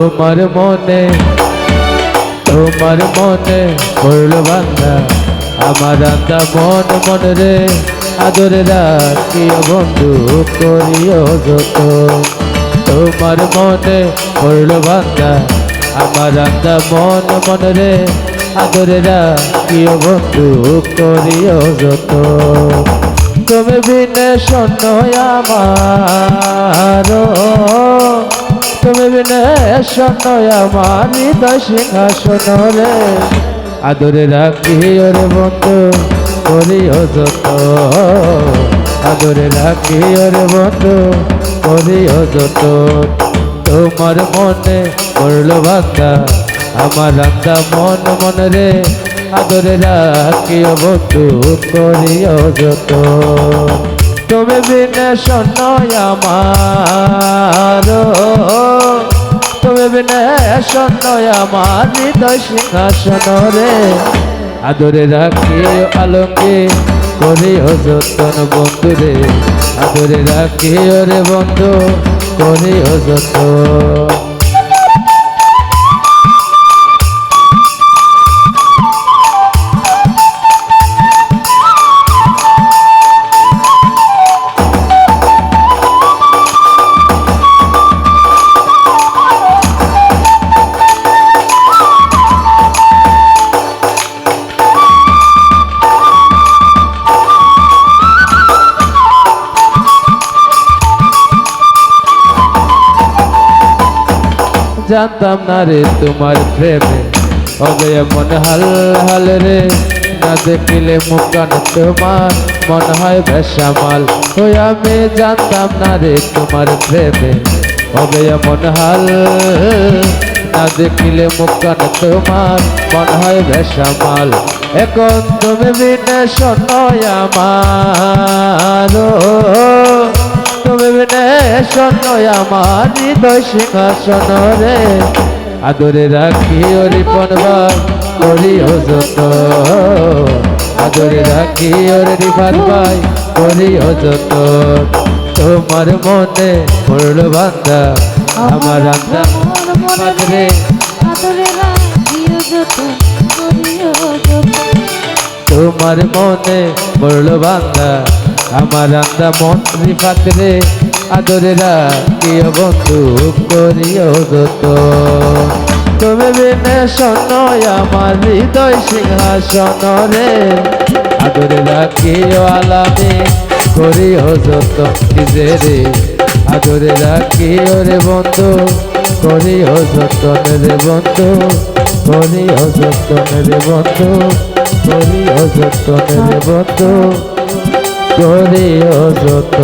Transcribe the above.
তোমার মনে তোমার মনে পড়ল বান্দা আমার আন্দা মন মন রে, আদরে রাখিও বন্ধু, করিও যত। তোমার মনে পড়ল বান্দা আমার আন্দা মন মন রে, আদরে রাখিও বন্ধু, করিও যত। তুমি বিনে শোন আমার তুমি বিনে শোন আমার হৃদয় সিংহাসন রে আদরে রাখি ওরে বন্ধু করিও যত। আদরে রাখি ওরে বন্ধু করিও যত। তোমার মনে পড়ল বান্দা, আমার রান্দা মন মন রে। আদরে রাখিও বন্ধু করিও যত। তুমি বিনে শোনয় আমার। তুমি বিনে শোনয় আমার হৃদয় সিংহাসন রে। আদরে রাখিও আলঙ্গে করিও যতন বন্ধু রে। আদরে রাখিও রে বন্ধু, করিও যতন জানতাম না রে তোমার প্রেমে। হবে এমন হাল হাল রে, না দেখিলে মুখান তোমার। মন হয় বেসামাল, ওই আমি জানতাম না রে তোমার প্রেমে। হবে এমন হাল, না দেখিলে মুখান তোমার। মন হয় বেসামাল, এখন তুমি বিনে শোনয় আমার তুমি বিনে শোনয় আমার হৃদয় সিংহাসন রে। আদরে রাখি ওরি পনবার করি যত আদরে রাখি ওরে ভাই করি যত তোমার মনে পড়ল বান্দা আমার রান্দা পাত্রে তোমার মনে পড়ল বান্দা আমার রান্দা মন্ত্রী পাত্রে আদরে রাখিও বন্ধু, করিও যত। তুমি বিনে শোনয় আমার হৃদয় সিংহাসন রে, আদরে রাখিও আলামে, করিও যত। রে, আদরে রাখিও রে বন্ধু, করিও যতন রে বন্ধু, করিও যতন রে বন্ধু, করিও যতন রে বন্ধু। করিও যত।